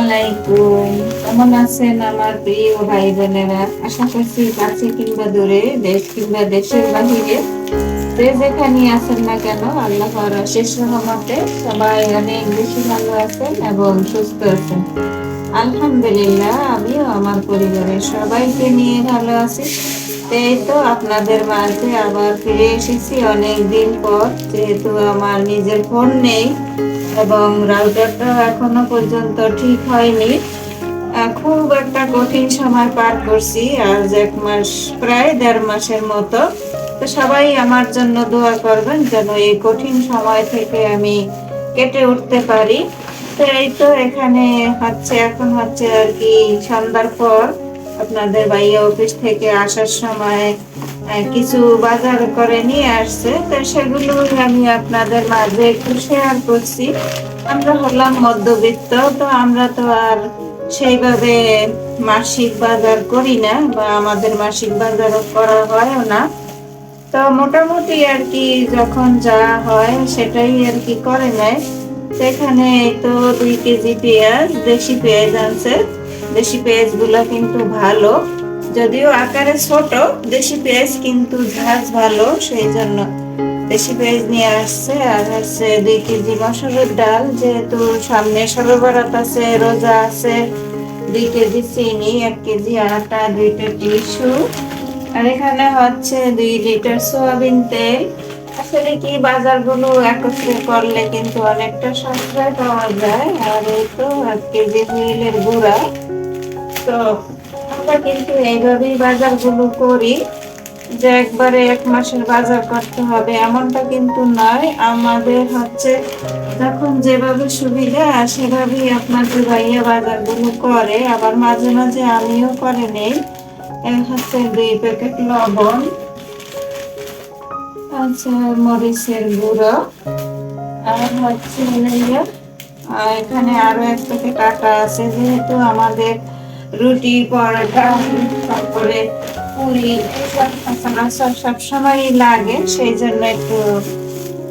আলাইকুম। কেমন আছেন আমার প্রিয় ভাই বোনেরা আশা করছি কাছে কিংবা দূরে, দেশ কিংবা দেশের বাহিরে। যে যেখানে আছেন না কেন আল্লাহর শেষ রহমতে সবাই অনেক বেশি ভালো আছেন এবং সুস্থ আছেন। আলহামদুলিল্লাহ, আমিও আমার পরিবারের সবাইকে নিয়ে ভালো আছি। এই তো আপনাদের মাঝে আবার ফিরে এসেছি অনেক দিন পর, যেহেতু আমার নিজের ফোন নেই এবং রাউটারটা এখনও পর্যন্ত ঠিক হয়নি। খুব একটা কঠিন সময় পার করছি, আজ এক মাস, প্রায় দেড় মাসের মতো। তো সবাই আমার জন্য দোয়া করবেন যেন এই কঠিন সময় থেকে আমি কেটে উঠতে পারি। তো এই তো এখানে হচ্ছে, এখন হচ্ছে আর কি সন্ধ্যার পর। আপনাদের ভাইয়া অফিস থেকে আসার সময় কিছু বাজার করে নিয়ে আসছে। তো সেগুলো আমি আপনাদের মাঝে একটু শেয়ার করছি। আমরা হলাম মধ্যবিত্ত, তো আমরা তো আর সেইভাবে মাসিক বাজার করি না বা আমাদের মাসিক বাজারও করা হয়ও না। তো মোটামুটি আর কি যখন যা হয় সেটাই আর কি করে নেয়। সেখানে তো দুই কেজি পেঁয়াজ, দেশি পেঁয়াজ আনছে। দেশি পেঁয়াজগুলো কিন্তু ভালো। যদিও আকারে ছোট, দেশি পেঁয়াজ কিন্তু ঝাঁজ ভালো সেই জন্য দেশি পেঁয়াজ নিয়ে আসছে। আর হচ্ছে দুই কেজি মসুরের ডাল, যেহেতু সামনে সরবরাত আছে, রোজা আছে, দুই কেজি চিনি, এক কেজি আটা, দুইটা টিস্যু। আর এখানে হচ্ছে দুই লিটার সোয়াবিন তেল। আসলে কি বাজারগুলো একত্রে করলে কিন্তু অনেকটা সাশ্রয় পাওয়া যায়। আর এই তো এক কেজি হুইলের গুঁড়া। তো আমরা কিন্তু এইভাবেই বাজারগুলো করি যে একবারে এক মাসের বাজার করতে হবে, এমনটা কিন্তু নয়। আমাদের হচ্ছে যখন যেভাবে সুবিধা, সেভাবেই আপনাদের ভাইয়া বাজারগুলো করে। আবার মাঝে মাঝে আমিও করে নেই। হচ্ছে দুই প্যাকেট লবণ আচ্ছা মরিচের গুঁড়ো, আর হচ্ছে এখানে আরও এক প্যাকেট আটা আছে। যেহেতু আমাদের রুটি, পরোটা তারপরে পুরি, এসব সচরাচর সবসময় লাগে, সেই জন্য একটু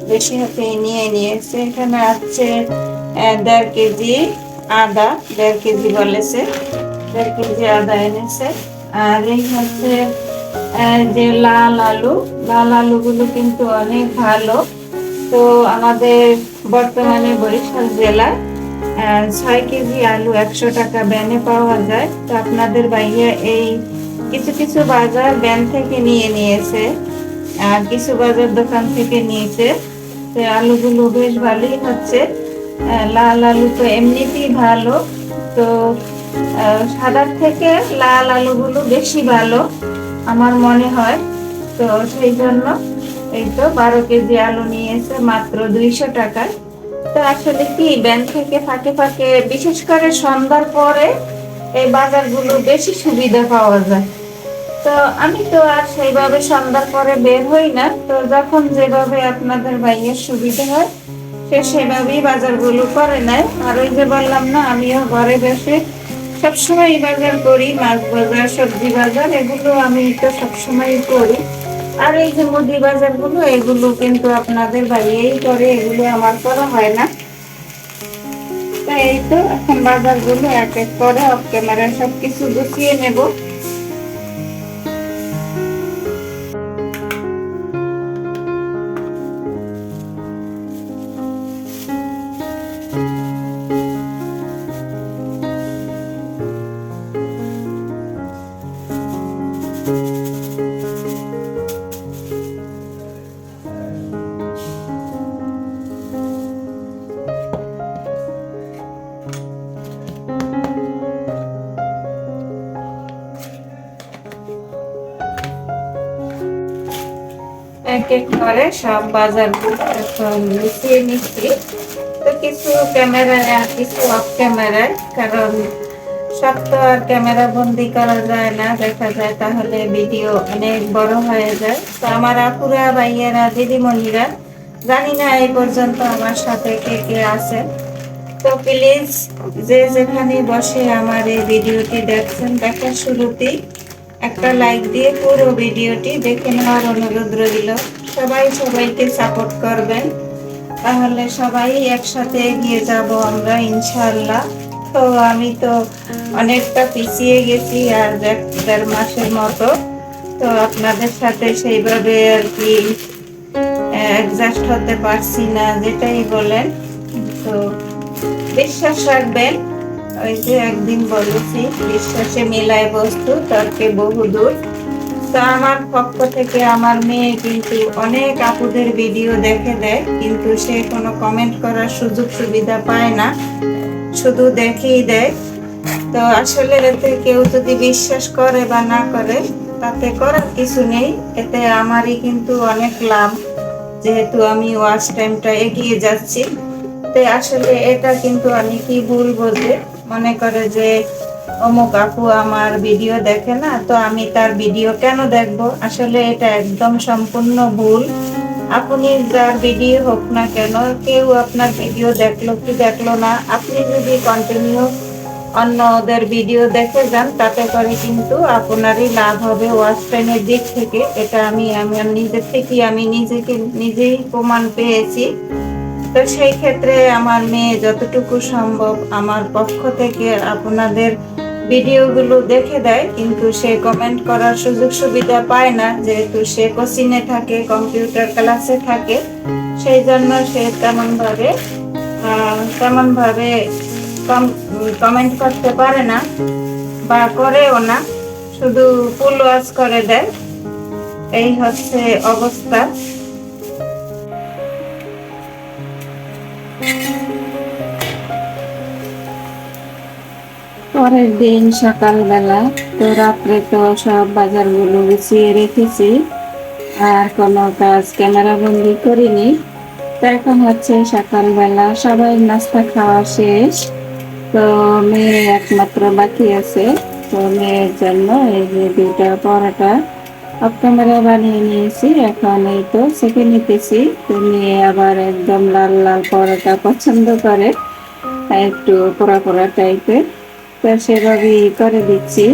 বেশি হাতে নিয়ে নিয়েছে। এখানে আছে দেড় কেজি আদা, দেড় কেজি বলেছে, দেড় কেজি আদা এনেছে। আর এই হচ্ছে যে লাল আলু, লাল আলুগুলো কিন্তু অনেক ভালো। তো আমাদের বর্তমানে বরিশাল জেলায় ছয় কেজি আলু একশো টাকা ব্যানে পাওয়া যায়। তো আপনাদের ভাইয়া এই কিছু কিছু বাজার ব্যান থেকে নিয়ে নিয়েছে, আর কিছু বাজার দোকান থেকে নিয়েছে। তো আলুগুলো বেশ ভালোই হচ্ছে। লাল আলু তো এমনিতেই ভালো। তো সাদার থেকে লাল আলুগুলো বেশি ভালো, আমার মনে হয়। তো সেই জন্য এই তো বারো কেজি আলু নিয়েছে মাত্র দুইশো টাকায়। তো আসলে কি, ব্যাংক থেকে ফাঁকে ফাঁকে, বিশেষ করে সন্ধ্যার পরে এই বাজারগুলো বেশি সুবিধা পাওয়া যায়। তো আমি তো আর সেইভাবে সন্ধ্যার পরে বের হই না। তো যখন যেভাবে আপনাদের ভাইয়ের সুবিধা হয়, সে সেভাবেই বাজারগুলো করে নেয়। আর ওই যে বললাম না, আমিও ঘরে বসে সবসময় বাজার করি, মাছ বাজার, সবজি বাজার, এগুলো আমি তো সবসময় করি। আর এই যে মুদি বাজারগুলো, এগুলো কিন্তু আপনাদের বাড়িয়েই করে, এগুলো আমার করা হয় না। তো এই তো এখন বাজারগুলো এক এক করে অফ ক্যামেরা সবকিছু গুছিয়ে নেব। এক করে সব বাজারগুলো এখন গুছিয়ে নিচ্ছি। তো কিছু ক্যামেরায় আর কিছু অফ ক্যামেরায়, কারণ সব তো আর ক্যামেরা বন্দি করা যায় না, দেখা যায় তাহলে ভিডিও অনেক বড় হয়ে যায়। তো আমার আপুরা, ভাইয়েরা, দিদিমণিরা, জানি না এই পর্যন্ত আমার সাথে কে কে আছে। তো প্লিজ যে যেখানে বসে আমার এই ভিডিওটি দেখছেন, দেখার শুরুতেই একটা লাইক দিয়ে পুরো ভিডিওটি দেখে নেওয়ার অনুরোধ রইল। সবাই সবাইকে সাপোর্ট করবেন। তাহলে সবাই একসাথে এগিয়ে যাব আমরা ইনশাল্লাহ তো আমি তো অনেকটা পিছিয়ে গেছি আর এক দেড় মাসের মতো। তো আপনাদের সাথে সেইভাবে আর কি অ্যাডজাস্ট হতে পারছি না, যেটাই বলেন। তো বিশ্বাস রাখবেন। ওই যে একদিন বলেছি, বিশ্বাসে মিলায় বস্তু তর্কে বহুদূর তো আমার পক্ষ থেকে আমার মেয়ে কিন্তু অনেক আপুদের ভিডিও দেখে দেয়, কিন্তু সে কোনো কমেন্ট করার সুযোগ সুবিধা পায় না, শুধু দেখেই দেয়। তো আসলে এতে কেউ যদি বিশ্বাস করে বা না করে, তাতে করার কিছু নেই, এতে আমারই কিন্তু অনেক লাভ, যেহেতু আমি ওয়াচ টাইমটা এগিয়ে যাচ্ছি। তো আসলে এটা কিন্তু অনেকেই ভুল বোঝে মনে করে যে, অমুক আপু আমার ভিডিও দেখে না, তো আমি তার ভিডিও কেন দেখব? আসলে এটা একদম সম্পূর্ণ ভুল। আপনি যার ভিডিও হোক না কেন, কেউ আপনার ভিডিও দেখল কি দেখল না, আপনি যদি কন্টিনিউ অন্য ওদের ভিডিও দেখে যান, তাতে করে কিন্তু আপনারই লাভ হবে ওয়াচ টাইমের দিক থেকে। এটা আমি আমি নিজের থেকে আমি নিজেকে, নিজেই প্রমাণ পেয়েছি। তো সেই ক্ষেত্রে আমার মেয়ে যতটুকু সম্ভব আমার পক্ষ থেকে আপনাদের ভিডিওগুলো দেখে দেয়, কিন্তু সে কমেন্ট করার সুযোগ সুবিধা পায় না। যেহেতু সে কোচিনে থাকে কম্পিউটার ক্লাসে থাকে, সেই জন্য সে তেমনভাবে তেমনভাবে তেমন কমেন্ট করতে পারে না বা করেও না। শুধু ফুল ওয়াশ করে দেয়। এই হচ্ছে অবস্থা। পরের দিন সকালবেলা তো রাত্রে তো সব বাজারগুলো গুছিয়ে রেখেছি। আর কোনো কাজ ক্যামেরা বন্দি করিনি। তো এখন হচ্ছে সকালবেলা সবাই নাস্তা খাওয়া শেষ। তো মেয়ে একমাত্র বাকি আছে। তো মেয়ের জন্য এই যে দুইটা পরোটা অফ ক্যামেরা বানিয়ে নিয়েছি, এখন এই তো সেকে নিতেছি। তুমি আবার একদম লাল লাল পরোটা পছন্দ করে একটু পোড়া পোড়া টাইপের তো সেভাবেই করে দিচ্ছি।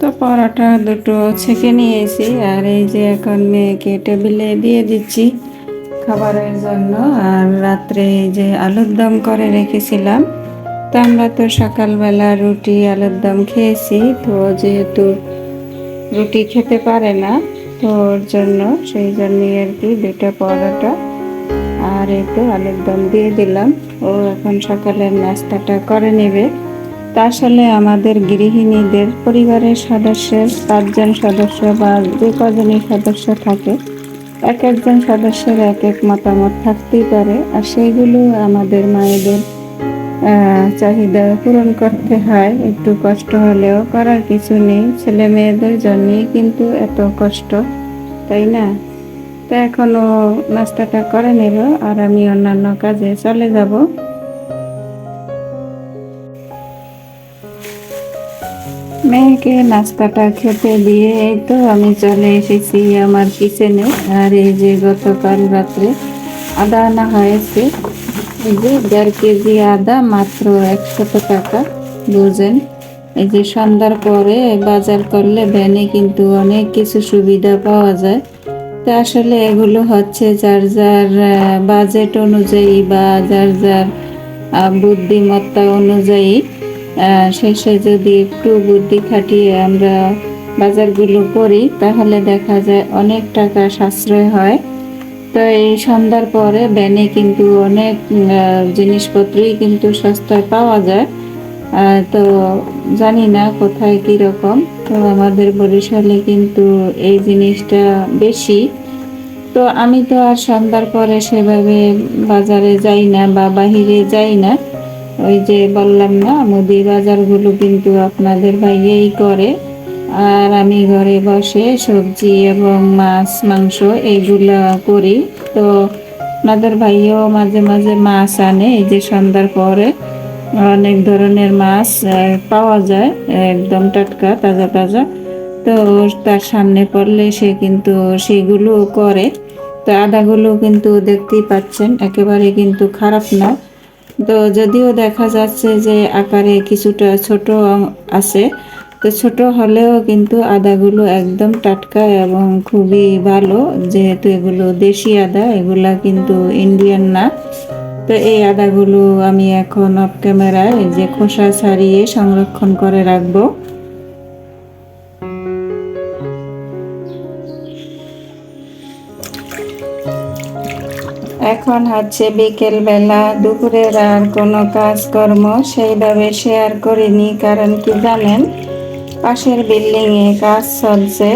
তো পরোটা দুটো ছেঁকে নিয়েছি, আর এই যে এখন মেয়েকে টেবিলে দিয়ে দিচ্ছি। খাবারের জন্য আর রাত্রে যে আলুর দম করে রেখেছিলাম, তো আমরা তো সকালবেলা রুটি, আলুর দম খেয়েছি। তো যেহেতু রুটি খেতে পারে না, তো ওর জন্য, সেই জন্যই আর কি দুটা পরোটা আর তো আলুর দম দিয়ে দিলাম। ও এখন সকালের নাস্তাটা করে নেবে। তা আসলে আমাদের গৃহিণীদের পরিবারের সদস্যের পাঁচজন সদস্য বা যে কজনই সদস্য থাকে এক একজন সদস্যের এক এক মতামত থাকতেই পারে, আর সেইগুলো আমাদের মায়েদের চাহিদা পূরণ করতে হয়। একটু কষ্ট হলেও করার কিছু নেই। ছেলে মেয়েদের জন্যই কিন্তু এত কষ্ট, তাই না? তা এখনও নাস্তাটা করে নেব আর আমি অন্যান্য কাজে চলে যাব। মেয়েকে নাস্তাটা খেতে দিয়ে এই তো আমি চলে এসেছি আমার কিচেনে আর এই যে গতকাল রাত্রে আদা আনা হয়েছে। এই যে দেড় কেজি আদা মাত্র একশত টাকা বুঝেন এই যে সন্ধ্যার পরে বাজার করলে ভ্যানে কিন্তু অনেক কিছু সুবিধা পাওয়া যায়। তো আসলে এগুলো হচ্ছে যার যার বাজেট অনুযায়ী বা যার যার বুদ্ধিমত্তা অনুযায়ী শেষে যদি একটু বুদ্ধি খাটিয়ে আমরা বাজারগুলো করি, তাহলে দেখা যায় অনেক টাকা সাশ্রয় হয়। তো এই সন্ধ্যার পরে ব্যানে কিন্তু অনেক জিনিসপত্রই কিন্তু সস্তায় পাওয়া যায়। তো জানি না কোথায় কি রকম। তো আমাদের বরিশালে কিন্তু এই জিনিসটা বেশি। তো আমি তো আর সন্ধ্যার পরে সেভাবে বাজারে যাই না বা বাহিরে যাই না। ওই যে বললাম না মুদি বাজারগুলো কিন্তু আপনাদের ভাইয়েই করে। আর আমি ঘরে বসে সবজি এবং মাছ, মাংস এইগুলো করি। তো আপনাদের ভাইও মাঝে মাঝে মাছ আনে, এই যে সন্ধ্যার পরে অনেক ধরনের মাছ পাওয়া যায়, একদম টাটকা, তাজা তাজা। তো তার সামনে পড়লে সে কিন্তু সেগুলো করে। তো আদাগুলো কিন্তু দেখতেই পাচ্ছেন, একেবারে কিন্তু খারাপ না। তো যদিও দেখা যাচ্ছে যে আকারে কিছুটা ছোট আছে, তো ছোট হলেও কিন্তু আদাগুলো একদম টাটকা এবং খুবই ভালো। যেহেতু এগুলো দেশি আদা, এগুলা কিন্তু ইন্ডিয়ান না। তো এই আদাগুলো আমি এখন অফ ক্যামেরায় যে খোসা ছাড়িয়ে সংরক্ষণ করে রাখব। এখন হচ্ছে বিকেল বেলা দুপুরের আর কোনো কাজকর্ম সেইভাবে শেয়ার করিনি, কারণ কি জানেন, পাশের বিল্ডিং এ কাজ চলছে।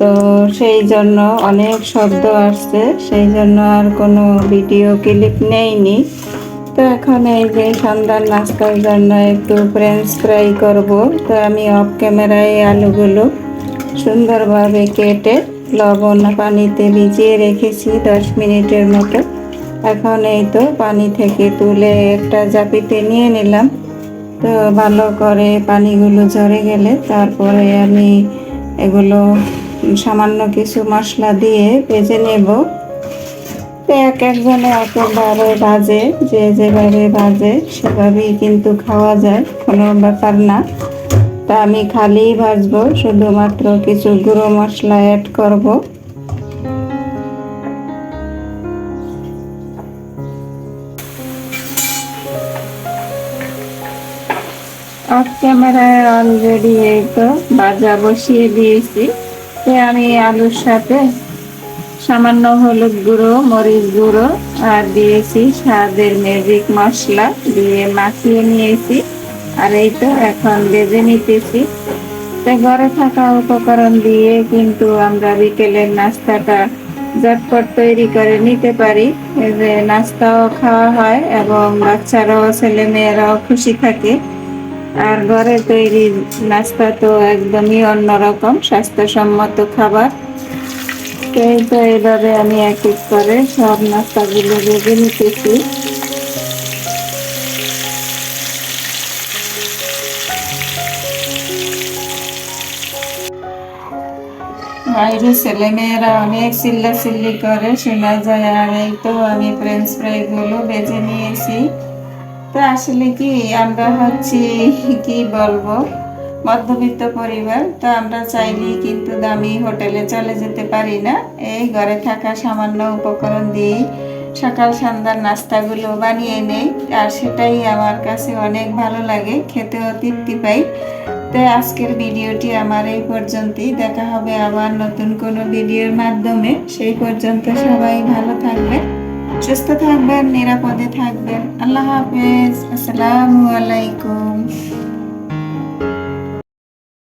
তো সেই জন্য অনেক শব্দ আসছে, সেই জন্য আর কোনো ভিডিও ক্লিপ নেইনি। তো এখন এই যে সন্ধ্যার নাস্তার জন্য একটু ফ্রেঞ্চ ফ্রাই করব। তো আমি অফ ক্যামেরায় আলুগুলো সুন্দরভাবে কেটে লবণ পানিতে ভিজিয়ে রেখেছি দশ মিনিটের মতো। এখন এই তো পানি থেকে তুলে একটা জাপিতে নিয়ে নিলাম। তো ভালো করে পানিগুলো ঝরে গেলে তারপরে আমি এগুলো সামান্য কিছু মশলা দিয়ে ভেজে নেব। তো এক একজনে একেবারে বাজে যে যেভাবে বাজে সেভাবেই কিন্তু খাওয়া যায়, কোনো ব্যাপার না। তা আমি খালি ভাজবো, শুধুমাত্র কিছু গুঁড়ো মশলা অ্যাড করব। অফ ক্যামেরায় অলরেডি এই তো ভাজা বসিয়ে দিয়েছি। তো আমি আলুর সাথে সামান্য হলুদ গুঁড়ো, মরিচ গুঁড়ো, আর দিয়েছি স্বাদের ম্যাজিক মশলা দিয়ে মাখিয়ে নিয়েছি। আর এই তো এখন বেজে নিতেছি। তো ঘরে থাকা উপকরণ দিয়ে কিন্তু আমরা বিকেলের নাস্তাটা ঝটপট তৈরি করে নিতে পারি। যে নাস্তাও খাওয়া হয় এবং বাচ্চারাও ছেলে মেয়েরাও খুশি থাকে। আর ঘরে তৈরি নাস্তা তো একদমই অন্যরকম, স্বাস্থ্যসম্মত খাবার। তো এইভাবে আমি এক এক করে সব নাস্তাগুলো বেজে নিতেছি। বাইরে ছেলেমেয়েরা অনেক চিল্লা চিল্লি করে, শোনা যায়, আর এই তো আমি ফ্রেঞ্চ ফ্রাই গুলো বেজে নিয়েছি। তো আসলে কি, আমরা হচ্ছি, কি বলব, মধ্যবিত্ত পরিবার, তো আমরা চাইলেই কিন্তু দামি হোটেলে চলে যেতে পারি না। এই ঘরে থাকা সামান্য উপকরণ দিয়েই সকাল সন্ধ্যার নাস্তাগুলো বানিয়ে নেই, আর সেটাই আমার কাছে অনেক ভালো লাগে, খেতেও তৃপ্তি পাই। তো আজকের ভিডিওটি আমার এই পর্যন্তই। দেখা হবে আবার নতুন কোনো ভিডিওর মাধ্যমে। সেই পর্যন্ত সবাই ভালো থাকবেন, সুস্থ থাকবেন, নিরাপদে থাকবেন। আল্লাহ হাফেজ। আসসালামু আলাইকুম।